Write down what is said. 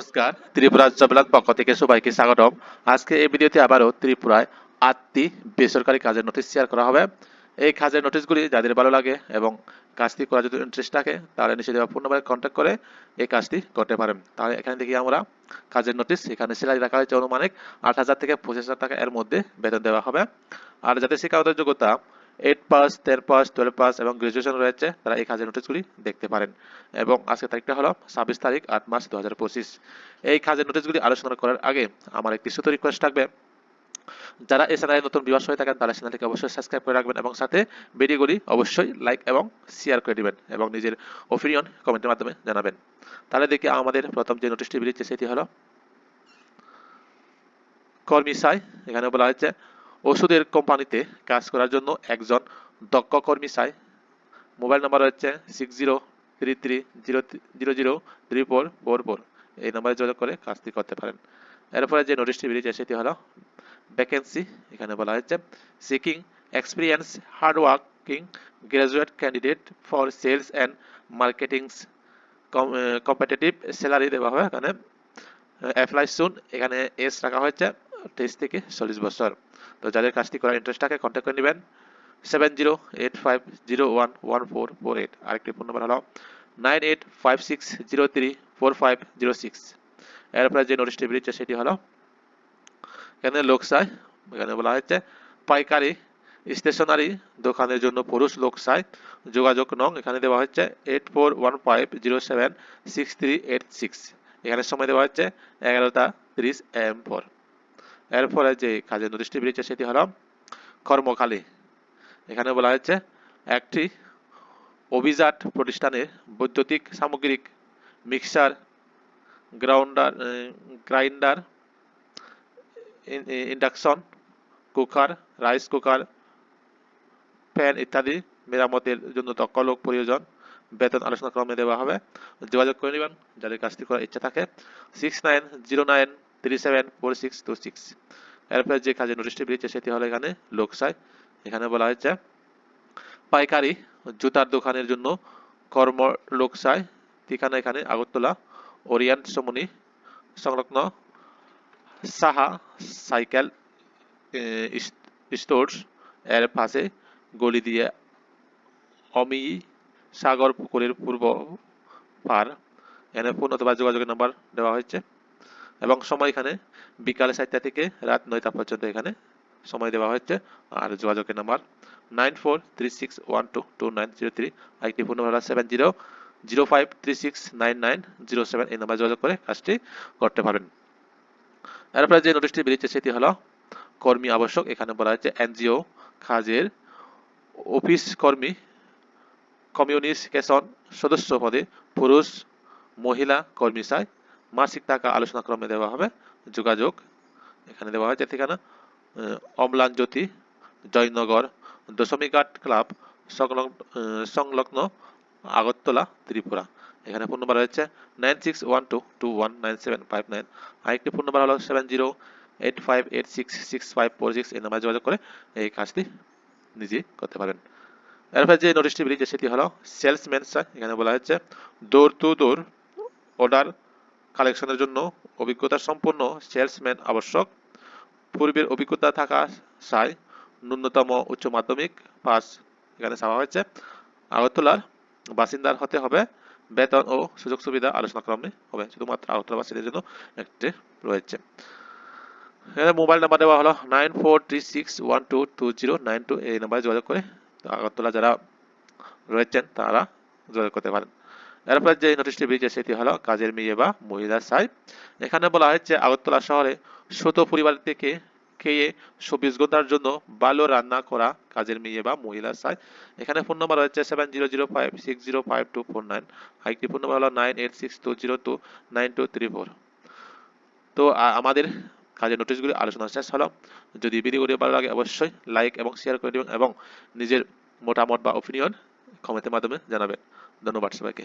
নমস্কার, ত্রিপুরা জবলাগ পক্ষ থেকে সবাইকে স্বাগতম। আজকে এই ভিডিওতে আবারও ত্রিপুরায় আটটি বেসরকারি কাজের নোটিশ শেয়ার করা হবে। এই কাজের নোটিশগুলি যাদের ভালো লাগে এবং কাজটি করার যদি ইন্টারেস্ট থাকে, তাহলে নিচে দেওয়া ফোন নাম্বারে কন্ট্যাক্ট করে এই কাজটি করতে পারেন। তাহলে এখানে দেখি আমরা, কাজের নোটিশ এখানে সেলাই রাখা হয়েছে অনুমানিক আট হাজার থেকে পঁচিশ হাজার টাকা এর মধ্যে বেতন দেওয়া হবে। আর যাদের শিক্ষাগত যোগ্যতা eight pass ten pass twelve pass এবং গ্রাজুয়েশন রয়েছে, তারা এই কাজের নোটিশগুলি দেখতে পারেন। এবং আজকের তারিখটা হলো ছাব্বিশ তারিখ, আট মাস দু হাজার পঁচিশ। এই কাজের নোটিশগুলি আলোচনা করার আগে আমার একটি ছোট রিকোয়েস্ট থাকবে। যারা এই চ্যানেলে নতুন বিবাস হয়ে থাকেন, তারা চ্যানেলটিকে অবশ্যই সাবস্ক্রাইব করে রাখবেন এবং সাথে ভিডিওগুলি অবশ্যই লাইক এবং শেয়ার করে দিবেন এবং নিজের ওপিনিয়ন কমেন্টের মাধ্যমে জানাবেন। তাহলে দেখি আমাদের প্রথম যে নোটিশটি বেরিয়েছে, সেটি হলো কর্মী সাই এখানে বলা হয়েছে। ওষুধের কোম্পানিতে কাজ করার জন্য একজন দক্ষ কর্মী চাই। মোবাইল নাম্বার হচ্ছে six zero three three zero zero zero three four four four এই নাম্বারে যোগাযোগ করে কাজটি করতে পারেন। এরপরে যে নোটিশটি বেরিয়েছে সেটি হলো ভ্যাকেন্সি এখানে বলা হয়েছে seeking experience hard working graduate candidate for sales and marketings competitive salary দেওয়া হয় এখানে অ্যাপ্লাই সুন এখানে এস রাখা হয়েছে, তেইশ থেকে চল্লিশ বছর। তো যাদের কাজটি করার ইন্টারেস্ট থাকে কন্ট্যাক্ট করে নেবেন। Seven zero eight five zero one one four four eight আরেকটি ফোন নাম্বার হলো nine eight five six zero three four five zero six এরপরে যে নোটিশটি বেরিয়েছে, সেটি হলো এখানে লোকসায় এখানে বলা হয়েছে, পাইকারি স্টেশনারি দোকানের জন্য পুরুষ লোকসায় যোগাযোগ নং এখানে দেওয়া হচ্ছে eight four one five zero seven six three eight six এখানে সময় দেওয়া হচ্ছে এগারোটা তিরিশ এম ফোর এরপরে যে কাজের নোটিশটি বেরিয়েছে সেটি হলো কর্মখালী। এখানে বলা হয়েছে, একটি অভিজাত প্রতিষ্ঠানের বৈদ্যুতিক সামগ্রিক mixer, grounder grinder induction cooker, rice cooker, fan ইত্যাদি মেরামতের জন্য দক্ষ লোক প্রয়োজন। বেতন আলোচনা ক্রমে দেওয়া হবে। যোগাযোগ করে নেবেন। যাদের কাজটি করার ইচ্ছা থাকে six nine zero nine three seven four six two six এরপরে যে কাজের নোটিশটি বেরিয়েছে সেটি হলো এখানে লোকসায়। এখানে বলা হয়েছে, পাইকারি জুতার দোকানের জন্য কর্ম লোকসায়। ঠিকানা এখানে আগরতলা, ওরিয়েন্ট সমনি, সংলগ্ন সাহা সাইকেল স্টোর্স। এর পাশে গলি দিয়ে অমি সাগর পুকুরের পূর্ব পার। এখানে ফোন অথবা যোগাযোগের নাম্বার দেওয়া হয়েছে। এবং সময় এখানে বিকালে সাতটা থেকে রাত নয়টা পর্যন্ত এখানে সময় দেওয়া হচ্ছে আর যোগাযোগের number nine four three six one two two nine zero three আরেকটি phone number seven zero zero five three six nine nine zero seven, এই নাম্বার যোগাযোগ করে কাজটি করতে পারবেন। এরপরে যে নোটিশটি বেরিয়েছে সেটি হলো কর্মী আবশ্যক, এখানে বলা হচ্ছে এনজিও কাজের অফিস কর্মী, কমিউনিকেশন সদস্য পদে পুরুষ, মহিলা কর্মী চাই মাসিক টাকা আলোচনা ক্রমে দেওয়া হবে, যোগাযোগ এখানে দেওয়া হয়েছে, ঠিকানা অম্লান জ্যোতি, জয়নগর, দশমীঘাট ক্লাব, সংলগ্ন সংলগ্ন আগরতলা, ত্রিপুরা। এখানে ফোন নম্বর রয়েছে nine six one two two one nine seven five nine. আরেকটি ফোন নম্বর হলো seven zero eight five eight six six five four six এই নাম্বারে যোগাযোগ করে এই কাজটি নিজে করতে পারেন। এরপর যে নোটিশটি বেরিয়েছে সেটি হলো সেলসম্যান এখানে বলা হচ্ছে ডোর টু ডোর অর্ডার কালেকশনের জন্য অভিজ্ঞতা সম্পন্ন সেলসম্যান আবশ্যক। পূর্বের অভিজ্ঞতা থাকা চাই ন্যূনতম উচ্চ মাধ্যমিক পাস এখানে চাওয়া হয়েছে। আগরতলার বাসিন্দার হতে হবে। বেতন ও সুযোগ সুবিধা আলোচনা ক্রমে হবে। শুধুমাত্র আগরতলা বাসীদের জন্য একটি রয়েছে। এখানে মোবাইল নাম্বার দেওয়া হলো nine four three six one two two zero nine two. এই নাম্বারে যোগাযোগ করে আগরতলা যারা রয়েছেন তারা যোগাযোগ করতে পারেন। এরপর যে নোটিশটি বেরিয়েছে সেটি হলো কাজের মেয়ে বা মহিলা সাই এখানে বলা হয়েছে, আগরতলা শহরে ছোট পরিবার থেকে খেয়ে চব্বিশ ঘণ্টার জন্য ভালো রান্না করা কাজের মেয়ে বা মহিলা চাই এখানে ফোন নাম্বার রয়েছে seven zero zero five six zero five two four nine আরেকটি ফোন নাম্বার হলো nine eight six two zero two nine two three four তো আমাদের কাজের নোটিশগুলি আলোচনা শেষ হলো। যদি ভিডিওটি ভালো লাগে অবশ্যই লাইক এবং শেয়ার করে দেবেন এবং নিজের মতামত বা ওপিনিয়ন কমেন্টের মাধ্যমে জানাবেন। ধন্যবাদ সবাইকে।